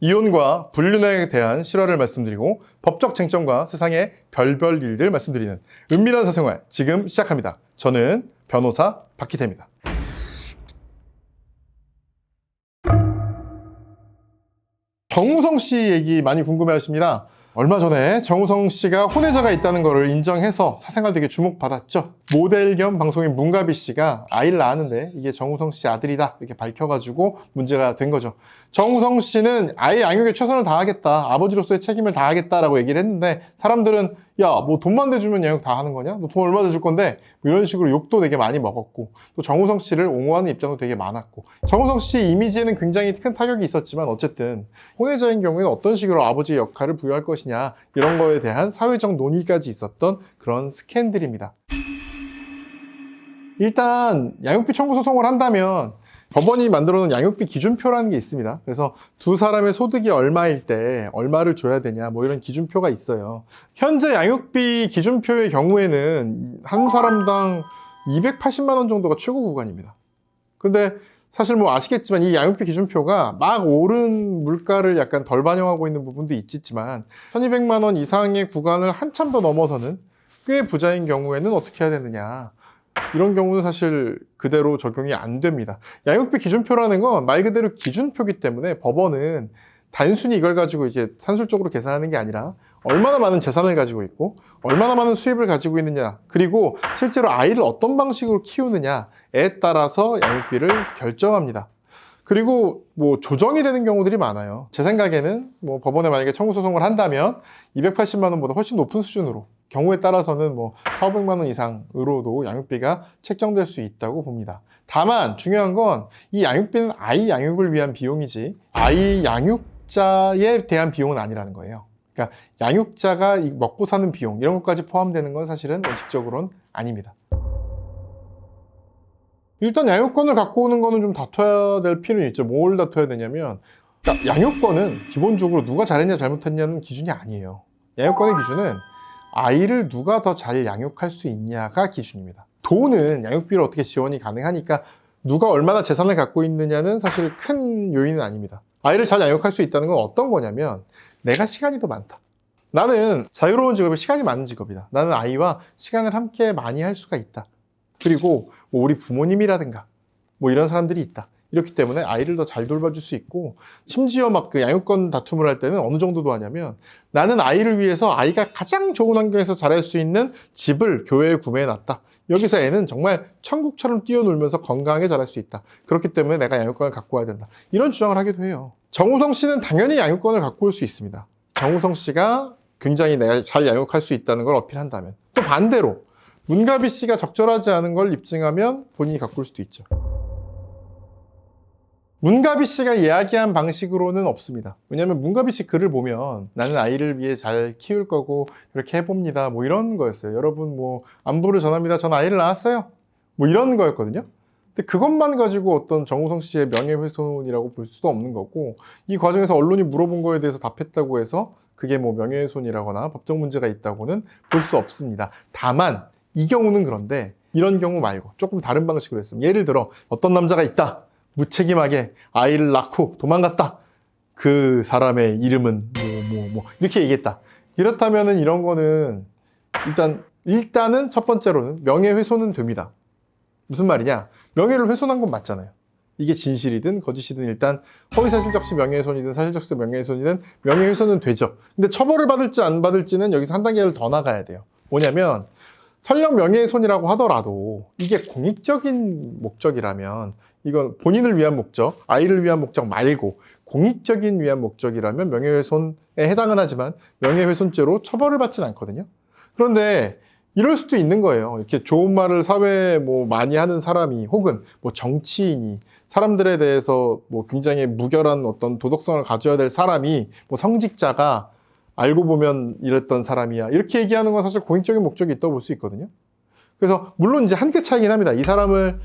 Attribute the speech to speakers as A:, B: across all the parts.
A: 이혼과 불륜에 대한 실화를 말씀드리고 법적 쟁점과 세상의 별별 일들 말씀드리는 은밀한 사생활 지금 시작합니다. 저는 변호사 박희태입니다. 정우성 씨 얘기 많이 궁금해 하십니다. 얼마 전에 정우성 씨가 혼외자가 있다는 것을 인정해서 사생활 되게 주목받았죠. 모델 겸 방송인 문가비 씨가 아이를 낳았는데 이게 정우성 씨 아들이다 이렇게 밝혀가지고 문제가 된 거죠. 정우성 씨는 아이 양육에 최선을 다하겠다. 아버지로서의 책임을 다하겠다라고 얘기를 했는데 사람들은 야 뭐 돈만 대주면 양육 다 하는 거냐? 너 돈 얼마 대줄 건데? 뭐 이런 식으로 욕도 되게 많이 먹었고 또 정우성 씨를 옹호하는 입장도 되게 많았고 정우성 씨 이미지에는 굉장히 큰 타격이 있었지만 어쨌든 혼외자인 경우에는 어떤 식으로 아버지의 역할을 부여할 것이냐 이런 거에 대한 사회적 논의까지 있었던 그런 스캔들입니다. 일단 양육비 청구 소송을 한다면 법원이 만들어 놓은 양육비 기준표라는 게 있습니다. 그래서 두 사람의 소득이 얼마일 때 얼마를 줘야 되냐 뭐 이런 기준표가 있어요. 현재 양육비 기준표의 경우에는 한 사람당 280만 원 정도가 최고 구간입니다. 근데 사실 뭐 아시겠지만 이 양육비 기준표가 막 오른 물가를 약간 덜 반영하고 있는 부분도 있지만 1200만 원 이상의 구간을 한참 더 넘어서는 꽤 부자인 경우에는 어떻게 해야 되느냐 이런 경우는 사실 그대로 적용이 안 됩니다. 양육비 기준표라는 건 말 그대로 기준표기 때문에 법원은 단순히 이걸 가지고 이제 산술적으로 계산하는 게 아니라 얼마나 많은 재산을 가지고 있고 얼마나 많은 수입을 가지고 있느냐 그리고 실제로 아이를 어떤 방식으로 키우느냐에 따라서 양육비를 결정합니다. 그리고 뭐 조정이 되는 경우들이 많아요. 제 생각에는 뭐 법원에 만약에 청구 소송을 한다면 280만 원보다 훨씬 높은 수준으로 경우에 따라서는 뭐 4, 500만 원 이상으로도 양육비가 책정될 수 있다고 봅니다. 다만 중요한 건 이 양육비는 아이 양육을 위한 비용이지 아이 양육자에 대한 비용은 아니라는 거예요. 그러니까 양육자가 이 먹고 사는 비용 이런 것까지 포함되는 건 사실은 원칙적으로는 아닙니다. 일단 양육권을 갖고 오는 거는 좀 다퉈야 될 필요는 있죠. 뭘 다퉈야 되냐면 그러니까 양육권은 기본적으로 누가 잘했냐 잘못했냐는 기준이 아니에요. 양육권의 기준은 아이를 누가 더 잘 양육할 수 있냐가 기준입니다. 돈은 양육비를 어떻게 지원이 가능하니까 누가 얼마나 재산을 갖고 있느냐는 사실 큰 요인은 아닙니다. 아이를 잘 양육할 수 있다는 건 어떤 거냐면 내가 시간이 더 많다. 나는 자유로운 직업이 시간이 많은 직업이다. 나는 아이와 시간을 함께 많이 할 수가 있다. 그리고 뭐 우리 부모님이라든가 뭐 이런 사람들이 있다. 이렇기 때문에 아이를 더 잘 돌봐줄 수 있고 심지어 막 그 양육권 다툼을 할 때는 어느 정도도 하냐면 나는 아이를 위해서 아이가 가장 좋은 환경에서 자랄 수 있는 집을 교회에 구매해 놨다. 여기서 애는 정말 천국처럼 뛰어놀면서 건강하게 자랄 수 있다. 그렇기 때문에 내가 양육권을 갖고 와야 된다. 이런 주장을 하기도 해요. 정우성 씨는 당연히 양육권을 갖고 올 수 있습니다. 정우성 씨가 굉장히 내가 잘 양육할 수 있다는 걸 어필한다면 또 반대로 문가비 씨가 적절하지 않은 걸 입증하면 본인이 갖고 올 수도 있죠. 문가비 씨가 이야기한 방식으로는 없습니다. 왜냐하면 문가비 씨 글을 보면 나는 아이를 위해 잘 키울 거고 그렇게 해봅니다. 뭐 이런 거였어요. 여러분 뭐 안부를 전합니다. 전 아이를 낳았어요. 뭐 이런 거였거든요. 근데 그것만 가지고 어떤 정우성 씨의 명예훼손이라고 볼 수도 없는 거고 이 과정에서 언론이 물어본 거에 대해서 답했다고 해서 그게 뭐 명예훼손이라거나 법적 문제가 있다고는 볼 수 없습니다. 다만 이 경우는 그런데 이런 경우 말고 조금 다른 방식으로 했으면 예를 들어 어떤 남자가 있다. 무책임하게 아이를 낳고 도망갔다. 그 사람의 이름은 뭐, 뭐, 뭐, 이렇게 얘기했다. 이렇다면은 이런 거는 일단, 일단은 첫 번째로는 명예훼손은 됩니다. 무슨 말이냐? 명예를 훼손한 건 맞잖아요. 이게 진실이든 거짓이든 일단 허위사실적시 명예훼손이든 사실적시 명예훼손이든 명예훼손은 되죠. 근데 처벌을 받을지 안 받을지는 여기서 한 단계를 더 나가야 돼요. 뭐냐면 설령 명예훼손이라고 하더라도 이게 공익적인 목적이라면 이건 본인을 위한 목적, 아이를 위한 목적 말고 공익적인 위한 목적이라면 명예훼손에 해당은 하지만 명예훼손죄로 처벌을 받지는 않거든요. 그런데 이럴 수도 있는 거예요. 이렇게 좋은 말을 사회에 뭐 많이 하는 사람이 혹은 뭐 정치인이 사람들에 대해서 뭐 굉장히 무결한 어떤 도덕성을 가져야 될 사람이 뭐 성직자가 알고 보면 이랬던 사람이야. 이렇게 얘기하는 건 사실 공익적인 목적이 있다고 볼 수 있거든요. 그래서 물론 이제 한계 차이긴 합니다. 이 사람을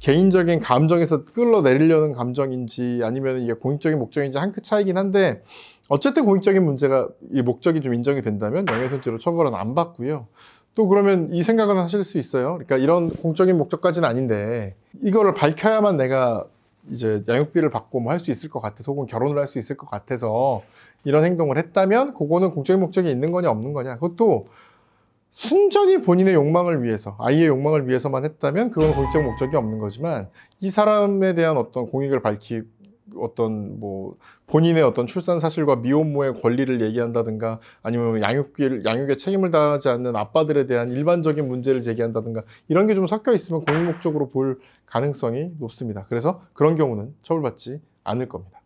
A: 개인적인 감정에서 끌어내리려는 감정인지 아니면 이게 공익적인 목적인지 한 끗 차이긴 한데 어쨌든 공익적인 문제가 이 목적이 좀 인정이 된다면 명예훼손죄로 처벌은 안 받고요. 또 그러면 이 생각은 하실 수 있어요. 그러니까 이런 공적인 목적까지는 아닌데 이거를 밝혀야만 내가 이제 양육비를 받고 뭐 할 수 있을 것 같아서 혹은 결혼을 할 수 있을 것 같아서 이런 행동을 했다면 그거는 공적인 목적이 있는 거냐 없는 거냐. 그것도 순전히 본인의 욕망을 위해서 아이의 욕망을 위해서만 했다면 그건 공적 목적이 없는 거지만 이 사람에 대한 어떤 공익을 밝히 어떤 뭐 본인의 어떤 출산 사실과 미혼모의 권리를 얘기한다든가 아니면 양육비를 양육에 책임을 다하지 않는 아빠들에 대한 일반적인 문제를 제기한다든가 이런 게 좀 섞여 있으면 공익 목적으로 볼 가능성이 높습니다. 그래서 그런 경우는 처벌받지 않을 겁니다.